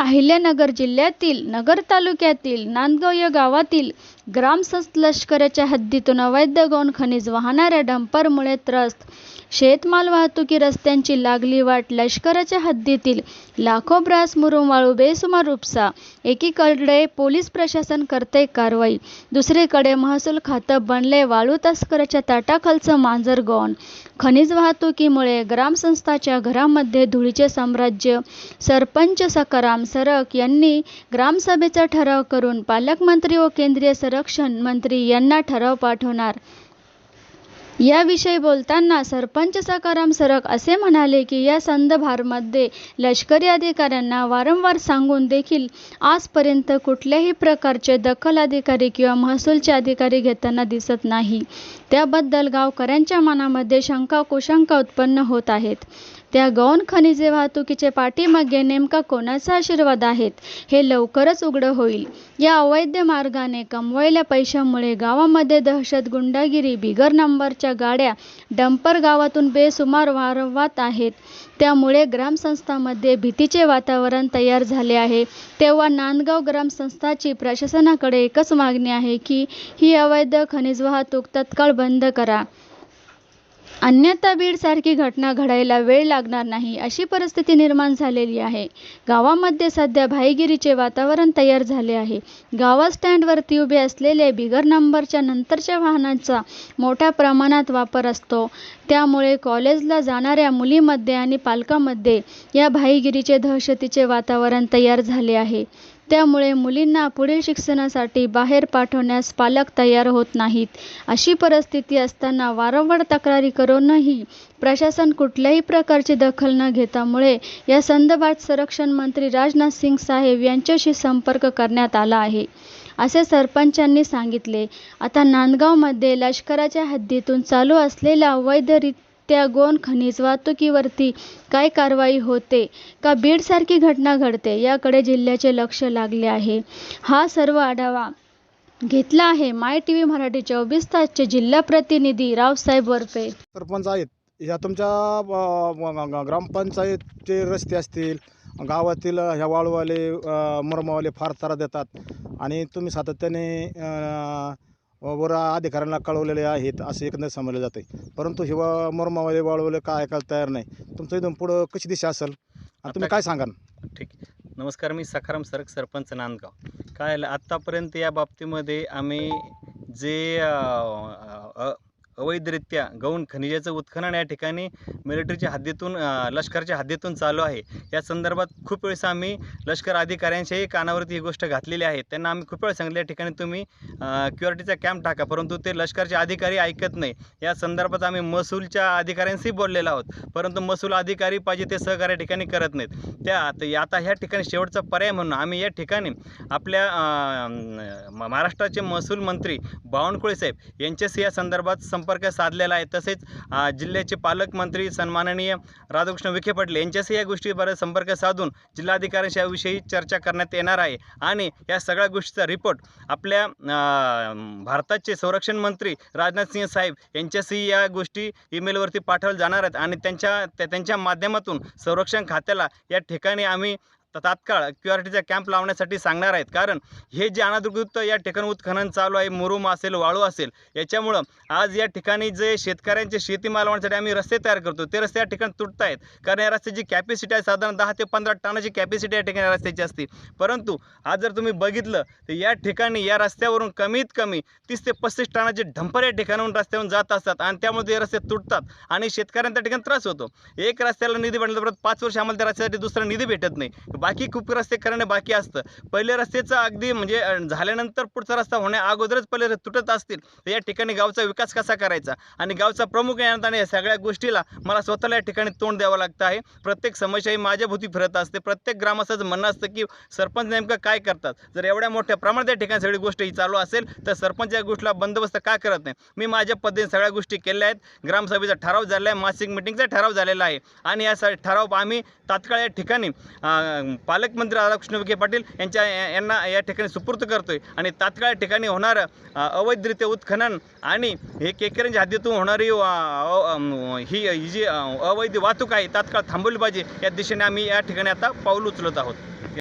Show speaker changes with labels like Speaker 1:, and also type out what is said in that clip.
Speaker 1: अहिल्यानगर जिल्ह्यातील नगर तालुक्यातील नांदगाव या गावातील ग्रामस्थ लष्कराच्या हद्दीतून अवैध गौण खनिज वाहणाऱ्या डंपरमुळे त्रस्त. शेतमाल वाहतुकी रस्त्यांची लागली वाट लष्कराच्या हद्दीतील लाखो ब्रास मुरुम वाळू बेसुमार उपसा. एकीकडे पोलीस प्रशासन करते कारवाई. दुसरीकडे महसूल खातं बनले वाळू तस्कराच्या ताटाखालचं मांजर गौण. खनिज वाहतुकीमुळे ग्रामसंस्थाच्या घरामध्ये धुळीचे साम्राज्य सरपंच सखाराम सरक यांनी ग्रामसभेचा ठराव करून पालकमंत्री व केंद्रीय संरक्षण मंत्री यांना ठराव पाठवणार. याविषयी बोलताना सरपंच सकाराम सरक असे म्हणाले की या संदर्भामध्ये लष्करी अधिकाऱ्यांना वारंवार सांगून देखील आजपर्यंत कुठल्याही प्रकारचे दखल अधिकारी किंवा महसूलचे अधिकारी घेताना दिसत नाही. त्याबद्दल गावकऱ्यांच्या मनामध्ये शंका कुशंका उत्पन्न होत आहेत. त्या गौण खनिजे वाहतुकीचे पाठीमागे नेमका कोणाचा आशीर्वाद आहेत हे लवकरच उघडं होईल. या अवैध मार्गाने कमवलेल्या पैशामुळे गावामध्ये दहशत गुंडागिरी बिगर नंबरच्या गाड्या डंपर गावातून बेसुमार वारंवार आहेत. त्यामुळे ग्रामसंस्थामध्ये भीतीचे वातावरण तयार झाले आहे. तेव्हा नांदगाव ग्रामसंस्थाची प्रशासनाकडे एकच मागणी आहे की ही अवैध खनिज वाहतूक तत्काळ बंद करा. अन्यथा बीडसारखी घटना घडायला वेळ लागणार नाही अशी परिस्थिती निर्माण झालेली आहे. गावामध्ये सध्या भाईगिरीचे वातावरण तयार झाले आहे. गावात स्टँडवरती उभे असलेले बिगर नंबरच्या नंतरच्या वाहनांचा मोठ्या प्रमाणात वापर असतो. त्यामुळे कॉलेजला जाणाऱ्या मुलीमध्ये आणि पालकामध्ये या भाईगिरीचे दहशतीचे वातावरण तयार झाले आहे. त्यामुळे मुलींना पुढील शिक्षणासाठी बाहेर पाठवण्यास पालक तयार होत नाहीत. अशी परिस्थिती असताना वारंवार तक्रारी करूनही प्रशासन कुठल्याही प्रकारची दखल न घेतामुळे या संदर्भात संरक्षण मंत्री राजनाथ सिंग साहेब यांच्याशी संपर्क करण्यात आला आहे. असे सरपंचांनी सांगितले आता नांदगावमध्ये लष्कराच्या हद्दीतून चालू असलेल्या त्या गौण खनिज वाहतुकीवरती काय कारवाई होते? का बीडसारखी घटना घडते? याकडे जिल्ह्याचे लक्ष लागले आहे. हा सर्व आढावा घेतला आहे माय टी व्ही मराठी चोवीस तासचे जिल्हा प्रतिनिधी रावसाहेब वरपे.
Speaker 2: सरपंच आहेत. या तुमच्या ग्रामपंचायतचे रस्ते असतील गावातील ह्या वाळूवाले अ, मुरमावाले फार त्रास देतात. आणि तुम्ही सातत्याने वर अधिकाऱ्यांना कळवलेले आहेत असे एकंदर समजले जाते परंतु हे वा- मुरमावाले वाळूवाले काय ऐकायला तयार नाही. तुमचं इथून पुढं कशी दिशा असेल? आणि तुम्ही काय सांगाल?
Speaker 3: ठीक. नमस्कार मी सखाराम सरक सरपंच नांदगाव. काय आत्तापर्यंत या बाबतीमध्ये आम्ही जे अवैधरित्या गौण खनिजाचं उत्खनन या ठिकाणी मिलिटरीच्या हद्दीतून लष्कराच्या हद्दीतून चालू आहे. या संदर्भात खूप वेळेस आम्ही लष्कर अधिकाऱ्यांच्याही कानावरती ही गोष्ट घातलेली आहे. त्यांना आम्ही खूप वेळ सांगितलं या ठिकाणी तुम्ही क्युरिटीचा कॅम्प टाका परंतु ते लष्करचे अधिकारी ऐकत नाही. या संदर्भात आम्ही महसूलच्या अधिकाऱ्यांशी बोललेलो आहोत. परंतु महसूल अधिकारी पाहिजे ते सहकार्य या ठिकाणी करत नाहीत. त्या आता ह्या ठिकाणी शेवटचा पर्याय म्हणून आम्ही या ठिकाणी आपल्या म- महाराष्ट्राचे महसूल मंत्री बावनकुळे साहेब यांच्याशी या संदर्भात संप संपर्क साधलेला आहे. तसेच जिल्ह्याचे पालकमंत्री सन्माननीय राधाकृष्ण विखे पाटील यांच्याशी या गोष्टीवर संपर्क साधून जिल्हाधिकाऱ्यांशी याविषयी चर्चा करण्यात येणार आहे. आणि या सगळ्या गोष्टीचा रिपोर्ट आपल्या भारताचे संरक्षण मंत्री राजनाथ सिंह साहेब यांच्याशी या गोष्टी ईमेलवरती पाठवल्या जाणार आहेत. आणि त्यांच्या त्यांच्या माध्यमातून संरक्षण खात्याला या ठिकाणी आम्ही तर तात्काळ क्यू आर टीचा कॅम्प लावण्यासाठी सांगणार आहेत. कारण हे जे अनधिकृत या ठिकाणी उत्खनन चालू आहे मुरुम असेल वाळू असेल याच्यामुळं आज या ठिकाणी जे शेतकऱ्यांचे शेतीमाल मालवण्यासाठी आम्ही रस्ते तयार करतो ते रस्ते या ठिकाणी तुटत आहेत. कारण या रस्त्याची कॅपॅसिटी आहे साधारण दहा ते पंधरा टनाची कॅपॅसिटी या ठिकाणी रस्त्याची असते. परंतु आज जर तुम्ही बघितलं तर या ठिकाणी या रस्त्यावरून कमीत कमी तीस ते पस्तीस टनाचे ढंपर या ठिकाणाहून रस्त्यावरून जात असतात आणि त्यामुळे ते रस्ते तुटतात आणि शेतकऱ्यांना त्या ठिकाणी त्रास होतो. एक रस्त्याला निधी भेटल्याबरोबर पाच वर्ष आम्हाला त्या रस्त्यासाठी दुसरा निधी भेटत नाही. बाकी खूप रस्ते करणे बाकी असतं. पहिले रस्त्याचं अगदी म्हणजे झाल्यानंतर पुढचा रस्ता होण्या अगोदरच पहिले तुटत असतील तर या ठिकाणी गावचा विकास कसा करायचा? आणि गावचा प्रमुख आणि या सगळ्या गोष्टीला मला स्वतःला या ठिकाणी तोंड द्यावं लागतं आहे. प्रत्येक समस्या ही माझ्याभोवती फिरत असते. प्रत्येक ग्रामस्थाचं म्हणणं असतं की सरपंच नेमकं काय करतात? जर एवढ्या मोठ्या प्रमाणात या ठिकाणी सगळी गोष्ट ही चालू असेल तर सरपंच या गोष्टीला बंदोबस्त का करत नाही? मी माझ्या पद्धतीने सगळ्या गोष्टी केल्या आहेत. ग्रामसभेचा ठराव झाला आहे. मासिक मिटिंगचा ठराव झालेला आहे. आणि या ठराव आम्ही तात्काळ या ठिकाणी पालकमंत्री राधाकृष्ण विखे पाटील यांच्या यांना या ठिकाणी सुपूर्द आहे आणि तात्काळ ठिकाणी होणारं अवैधरित्या उत्खनन आणि हे केकरांच्या हद्दीतून होणारी ही ही जी अवैध वाहतूक आहे तात्काळ थांबवली पाहिजे या दिशेने आम्ही या ठिकाणी आता पाऊल उचलत आहोत.